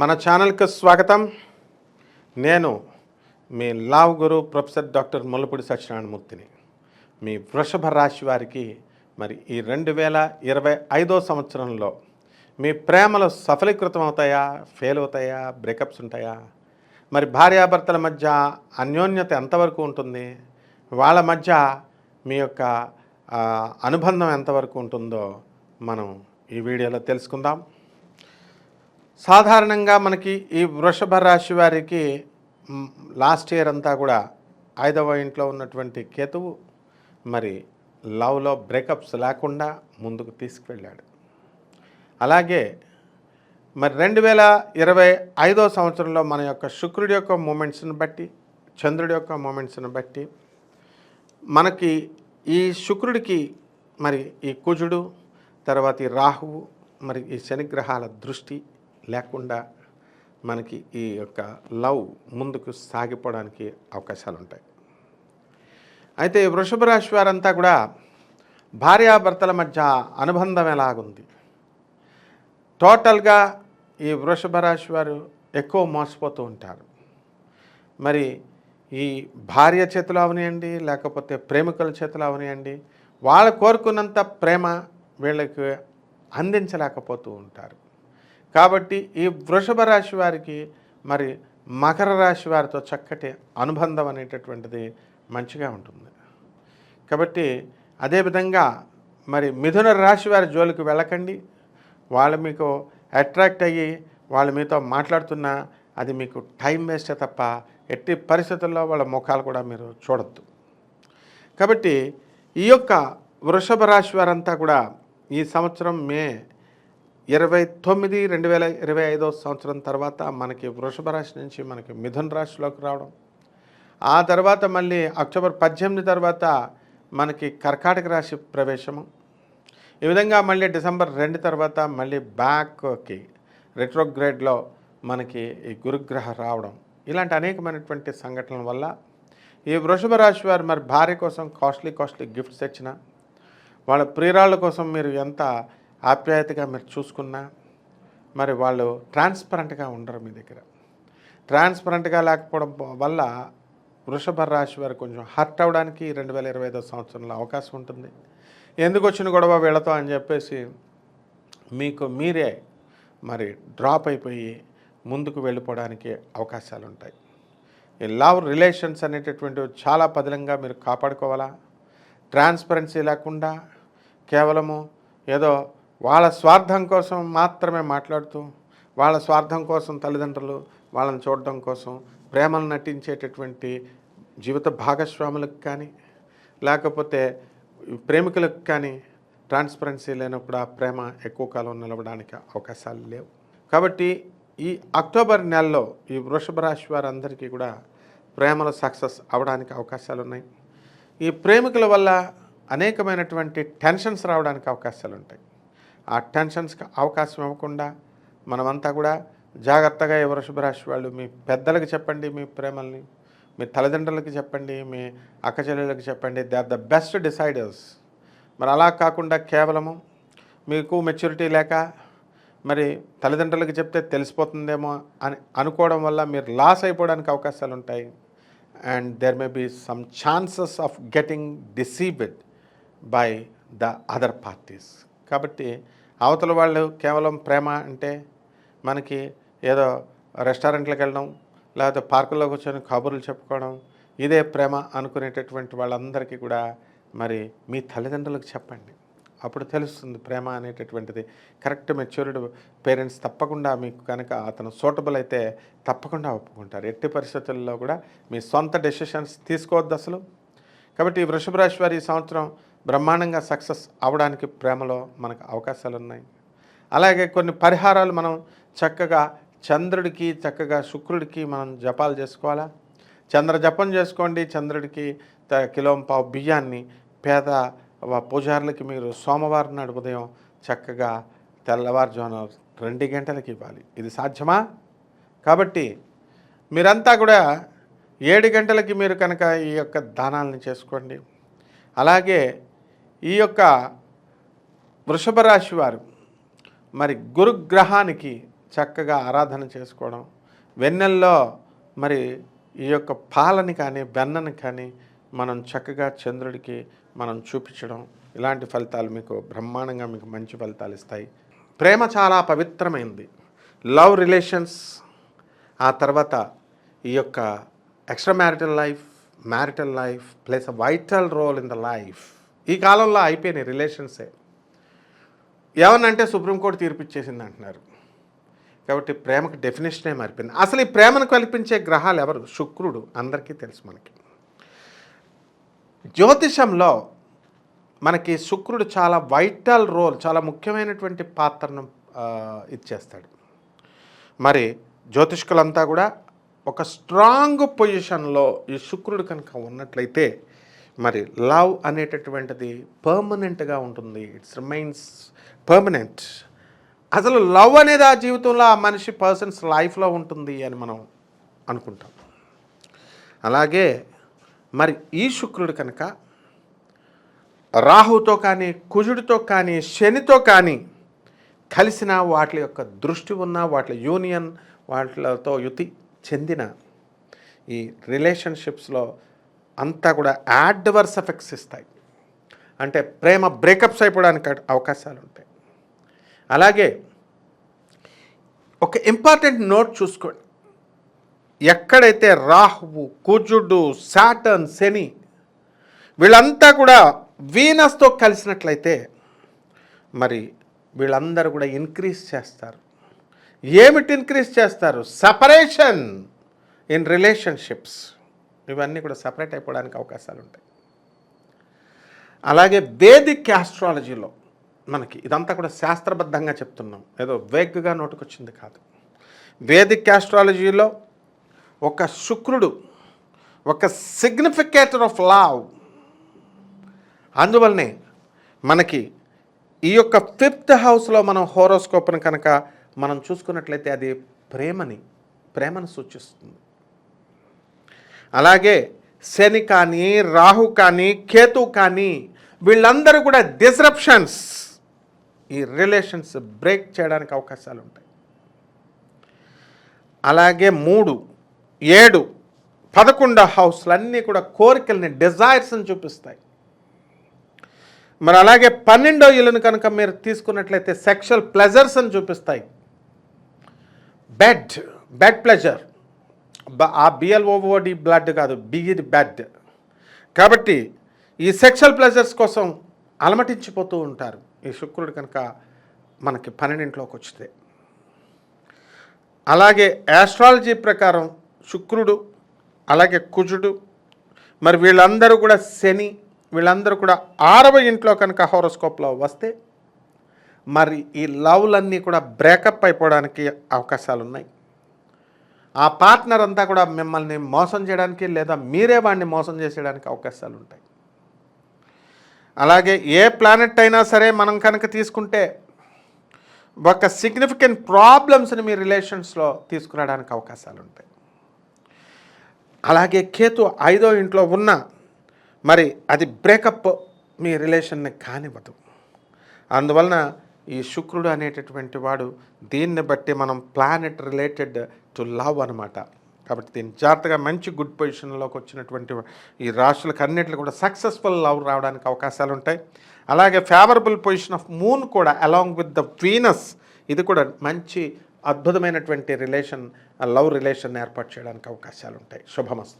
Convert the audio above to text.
మన ఛానల్కి స్వాగతం. నేను మీ లావ్ గురు ప్రొఫెసర్ డాక్టర్ ముల్లపూడి సత్యనారాయణమూర్తిని. మీ వృషభ రాశి వారికి మరి ఈ రెండు వేల ఇరవై ఐదో సంవత్సరంలో మీ ప్రేమలు సఫలీకృతం అవుతాయా ఫెయిల్ అవుతాయా బ్రేకప్స్ ఉంటాయా? మరి భార్యాభర్తల మధ్య అన్యోన్యత ఎంతవరకు ఉంటుంది? వాళ్ళ మధ్య మీ యొక్క అనుబంధం ఎంతవరకు ఉంటుందో మనం ఈ వీడియోలో తెలుసుకుందాం. సాధారణంగా మనకి ఈ వృషభ రాశి వారికి లాస్ట్ ఇయర్ అంతా కూడా ఐదవ ఇంట్లో ఉన్నటువంటి కేతువు మరి లవ్లో బ్రేకప్స్ లేకుండా ముందుకు తీసుకువెళ్ళాడు అలాగే మరి రెండు వేల ఇరవై ఐదో సంవత్సరంలో మన యొక్క శుక్రుడి యొక్క మూమెంట్స్ని బట్టి చంద్రుడి యొక్క మూమెంట్స్ని బట్టి మనకి ఈ శుక్రుడికి మరి ఈ కుజుడు తర్వాత ఈ రాహువు మరి ఈ శనిగ్రహాల దృష్టి లేకుండా మనకి ఈ యొక్క లవ్ ముందుకు సాగిపోవడానికి అవకాశాలు ఉంటాయి అయితే వృషభ రాశి వారంతా కూడా భార్యాభర్తల మధ్య అనుబంధం ఎలాగుంది? టోటల్గా ఈ వృషభ రాశి వారు ఎక్కువ మోసపోతూ ఉంటారు. మరి ఈ భార్య చేతులు అవనియండి లేకపోతే ప్రేమికుల చేతులు అవనియండి వాళ్ళు కోరుకున్నంత ప్రేమ వీళ్ళకి అందించలేకపోతూ ఉంటారు. కాబట్టి ఈ వృషభ రాశి వారికి మరి మకర రాశి వారితో చక్కటి అనుబంధం అనేటటువంటిది మంచిగా ఉంటుంది. కాబట్టి అదేవిధంగా మరి మిథున రాశి వారి జోలికి వెళ్ళకండి. వాళ్ళు మీకు అట్రాక్ట్ అయ్యి వాళ్ళు మీతో మాట్లాడుతున్నా అది మీకు టైం వేస్టే తప్ప ఎట్టి పరిస్థితుల్లో వాళ్ళ ముఖాలు కూడా మీరు చూడొద్దు. కాబట్టి ఈ యొక్క వృషభ రాశి వారంతా కూడా ఈ సంవత్సరం మే ఇరవై తొమ్మిది రెండు వేల ఇరవై ఐదో సంవత్సరం తర్వాత మనకి వృషభ రాశి నుంచి మనకి మిథున రాశిలోకి రావడం. ఆ తర్వాత మళ్ళీ అక్టోబర్ పద్దెనిమిది తర్వాత మనకి కర్కాటక రాశి ప్రవేశము. ఈ విధంగా మళ్ళీ డిసెంబర్ రెండు తర్వాత మళ్ళీ బ్యాక్కి రెట్రోగ్రేడ్లో మనకి ఈ గురుగ్రహ రావడం. ఇలాంటి అనేకమైనటువంటి సంఘటనల వల్ల ఈ వృషభ రాశి వారు మరి భార్య కోసం కాస్ట్లీ కాస్ట్లీ గిఫ్ట్స్ తెచ్చిన వాళ్ళ ప్రియురాళ్ళ కోసం మీరు ఎంత ఆప్యాయతగా మీరు చూసుకున్నా మరి వాళ్ళు ట్రాన్స్పరెంట్గా ఉండరు మీ దగ్గర. ట్రాన్స్పరెంట్గా లేకపోవడం వల్ల వృషభ రాశి వారు కొంచెం హర్ట్ అవ్వడానికి రెండు వేల ఇరవై ఐదో సంవత్సరంలో అవకాశం ఉంటుంది. ఎందుకు వచ్చిన గొడవ వీళ్ళతో అని చెప్పేసి మీకు మీరే మరి డ్రాప్ అయిపోయి ముందుకు వెళ్ళిపోవడానికి అవకాశాలు ఉంటాయి ఈ లవ్ రిలేషన్స్ అనేటటువంటివి చాలా పదిలంగా మీరు కాపాడుకోవాలా? ట్రాన్స్పరెన్సీ లేకుండా కేవలము ఏదో వాళ్ళ స్వార్థం కోసం మాత్రమే మాట్లాడుతూ వాళ్ళ స్వార్థం కోసం తల్లిదండ్రులు వాళ్ళని చూడడం కోసం ప్రేమను నటించేటటువంటి జీవిత భాగస్వాములకు కానీ లేకపోతే ప్రేమికులకు కానీ ట్రాన్స్పరెన్సీ లేనప్పుడు ఆ ప్రేమ ఎక్కువ కాలం నిలవడానికి అవకాశాలు లేవు. కాబట్టి ఈ అక్టోబర్ నెలలో ఈ వృషభ రాశి వారందరికీ కూడా ప్రేమలో సక్సెస్ అవడానికి అవకాశాలు ఉన్నాయి. ఈ ప్రేమికుల వల్ల అనేకమైనటువంటి టెన్షన్స్ రావడానికి అవకాశాలు ఉంటాయి. ఆ టెన్షన్స్కి అవకాశం ఇవ్వకుండా మనమంతా కూడా జాగ్రత్తగా ఈ వృషభరాశి వాళ్ళు మీ పెద్దలకు చెప్పండి మీ ప్రేమల్ని మీ తల్లిదండ్రులకి చెప్పండి మీ అక్క చెల్లెళ్ళకి చెప్పండి. They are the best deciders. మరి అలా కాకుండా కేవలము మీకు మెచ్యూరిటీ లేక మరి తల్లిదండ్రులకు చెప్తే తెలిసిపోతుందేమో అని అనుకోవడం వల్ల మీరు లాస్ అయిపోవడానికి అవకాశాలు ఉంటాయి. And there may be some chances of getting deceived by the other parties. కాబట్టి అవతల వాళ్ళు కేవలం ప్రేమ అంటే మనకి ఏదో రెస్టారెంట్లకు వెళ్ళడం లేకపోతే పార్కుల్లో కూర్చొని కబుర్లు చెప్పుకోవడం ఇదే ప్రేమ అనుకునేటటువంటి వాళ్ళందరికీ కూడా మరి మీ తల్లిదండ్రులకు చెప్పండి. అప్పుడు తెలుస్తుంది ప్రేమ అనేటటువంటిది. కరెక్ట్ మెచ్యూర్డ్ పేరెంట్స్ తప్పకుండా మీకు కనుక అతను సూటబుల్ అయితే తప్పకుండా ఒప్పుకుంటారు. ఎట్టి పరిస్థితుల్లో కూడా మీ సొంత డెసిషన్స్ తీసుకోవద్దు అసలు. కాబట్టి ఈ వృషభ రాశి వారి ఈ సంవత్సరం బ్రహ్మాండంగా సక్సెస్ అవడానికి ప్రేమలో మనకు అవకాశాలు ఉన్నాయి. అలాగే కొన్ని పరిహారాలు మనం చక్కగా చంద్రుడికి చక్కగా శుక్రుడికి మనం జపాలు చేసుకోవాలా? చంద్ర జపం చేసుకోండి చంద్రుడికి త- పావు బియ్యాన్ని పేద పూజారులకి మీరు సోమవారం నాడు ఉదయం చక్కగా తెల్లవారుజామున రెండు గంటలకి ఇవ్వాలి. ఇది సాధ్యమా? కాబట్టి మీరంతా కూడా ఏడు గంటలకి మీరు కనుక ఈ యొక్క దానాలను చేసుకోండి. అలాగే ఈ యొక్క వృషభ రాశి వారు మరి గురుగ్రహానికి చక్కగా ఆరాధన చేసుకోవడం వెన్నెల్లో మరి ఈ యొక్క పాలని కానీ బెన్నని కానీ మనం చక్కగా చంద్రుడికి మనం చూపించడం ఇలాంటి ఫలితాలు మీకు బ్రహ్మాండంగా మీకు మంచి ఫలితాలు ఇస్తాయి. ప్రేమ చాలా పవిత్రమైంది. లవ్ రిలేషన్స్ ఆ తర్వాత ఈ యొక్క extra marital life marital life plays a vital role in the life. ఈ కాలంలో అయిపోయినాయి రిలేషన్సే. ఏమన్నంటే సుప్రీంకోర్టు తీర్పు ఇచ్చేసింది అంటున్నారు కాబట్టి ప్రేమకు డెఫినేషనే మారిపోయింది. అసలు ఈ ప్రేమను కల్పించే గ్రహాలు ఎవరు? శుక్రుడు. అందరికీ తెలుసు మనకి. జ్యోతిషంలో మనకి శుక్రుడు చాలా వైటల్ రోల్ చాలా ముఖ్యమైనటువంటి పాత్రను ఇచ్చేస్తాడు. మరి జ్యోతిష్కులంతా కూడా ఒక స్ట్రాంగ్ పొజిషన్లో ఈ శుక్రుడు కనుక ఉన్నట్లయితే మరి లవ్ అనేటటువంటిది పర్మనెంట్గా ఉంటుంది. ఇట్స్ రిమైన్స్ పర్మనెంట్ అసలు లవ్ అనేది ఆ జీవితంలో ఆ మనిషి పర్సన్స్ లైఫ్లో ఉంటుంది అని మనం అనుకుంటాం. అలాగే మరి ఈ శుక్రుడు కనుక రాహుతో కానీ కుజుడితో కానీ శనితో కానీ కలిసిన వాటి యొక్క దృష్టి ఉన్న వాటి యూనియన్ వాటితో యుతి చెందిన ఈ రిలేషన్షిప్స్లో అంతా కూడా యాడ్వర్స్ ఎఫెక్ట్స్ ఇస్తాయి. అంటే ప్రేమ బ్రేకప్స్ అయిపోవడానికి అవకాశాలు ఉంటాయి అలాగే ఒక ఇంపార్టెంట్ నోట్ చూసుకోండి. ఎక్కడైతే రాహువు కుజుడు సాటర్న్ శని వీళ్ళంతా కూడా వీనస్తో కలిసినట్లయితే మరి వీళ్ళందరూ కూడా ఇంక్రీజ్ చేస్తారు. ఏమిటి ఇంక్రీజ్ చేస్తారు? సపరేషన్ ఇన్ రిలేషన్షిప్స్ ఇవన్నీ కూడా సపరేట్ అయిపోవడానికి అవకాశాలు ఉంటాయి. అలాగే వేదిక్ ఆస్ట్రాలజీలో మనకి ఇదంతా కూడా శాస్త్రబద్ధంగా చెప్తున్నాం. ఏదో వేగ్గా నోటుకొచ్చింది కాదు. వేదిక్ ఆస్ట్రాలజీలో ఒక శుక్రుడు ఒక సిగ్నిఫికేటర్ ఆఫ్ లావ్ అందువల్లనే మనకి ఈ యొక్క ఫిఫ్త్ హౌస్లో మనం హోరోస్కోప్ను కనుక మనం చూసుకున్నట్లయితే అది ప్రేమని ప్రేమను సూచిస్తుంది. అలాగే శని కానీ రాహు కానీ కేతు కానీ వీళ్ళందరూ కూడా డిస్రప్షన్స్ ఈ రిలేషన్స్ బ్రేక్ చేయడానికి అవకాశాలు ఉంటాయి. అలాగే మూడు ఏడు పదకొండో హౌస్లు అన్నీ కూడా కోరికల్ని డిజైర్స్ని చూపిస్తాయి. మరి అలాగే పన్నెండో ఇల్లును కనుక మీరు తీసుకున్నట్లయితే సెక్షువల్ ప్లెజర్స్ అని చూపిస్తాయి. బెడ్ బెడ్ ప్లెజర్ ఆ బిఎల్ఓఓడి బ్లడ్ కాదు బిగిది బ్యాడ్ కాబట్టి ఈ సెక్షువల్ ప్లెజర్స్ కోసం అలమటించిపోతూ ఉంటారు. ఈ శుక్రుడు కనుక మనకి పన్నెండింట్లోకి వచ్చితే అలాగే యాస్ట్రాలజీ ప్రకారం శుక్రుడు అలాగే కుజుడు మరి వీళ్ళందరూ కూడా శని వీళ్ళందరూ కూడా ఆరవ ఇంట్లో కనుక హోరోస్కోప్లో వస్తే మరి ఈ లవ్లన్నీ కూడా బ్రేకప్ అయిపోవడానికి అవకాశాలు ఉన్నాయి ఆ పార్ట్నర్ అంతా కూడా మిమ్మల్ని మోసం చేయడానికి లేదా మీరే వాడిని మోసం చేసేయడానికి అవకాశాలు ఉంటాయి. అలాగే ఏ ప్లానెట్ అయినా సరే మనం కనుక తీసుకుంటే ఒక సిగ్నిఫికెంట్ ప్రాబ్లమ్స్ని మీ రిలేషన్స్లో తీసుకురావడానికి అవకాశాలు ఉంటాయి. అలాగే కేతు ఐదో ఇంట్లో ఉన్న మరి అది బ్రేకప్ మీ రిలేషన్ని కానివ్వదు. అందువలన ఈ శుక్రుడు అనేటటువంటి వాడు దీన్ని బట్టి మనం ప్లానెట్ రిలేటెడ్ టు లవ్ అనమాట కాబట్టి దీని జాగ్రత్తగా మంచి గుడ్ పొజిషన్లోకి వచ్చినటువంటి ఈ రాశులకు అన్నింటిలో కూడా సక్సెస్ఫుల్ లవ్ రావడానికి అవకాశాలు ఉంటాయి. అలాగే ఫేవరబుల్ పొజిషన్ ఆఫ్ మూన్ కూడా అలాంగ్ విత్ ద వీనస్ ఇది కూడా మంచి అద్భుతమైనటువంటి రిలేషన్ లవ్ రిలేషన్ ఏర్పాటు చేయడానికి అవకాశాలు ఉంటాయి. శుభమస్తు.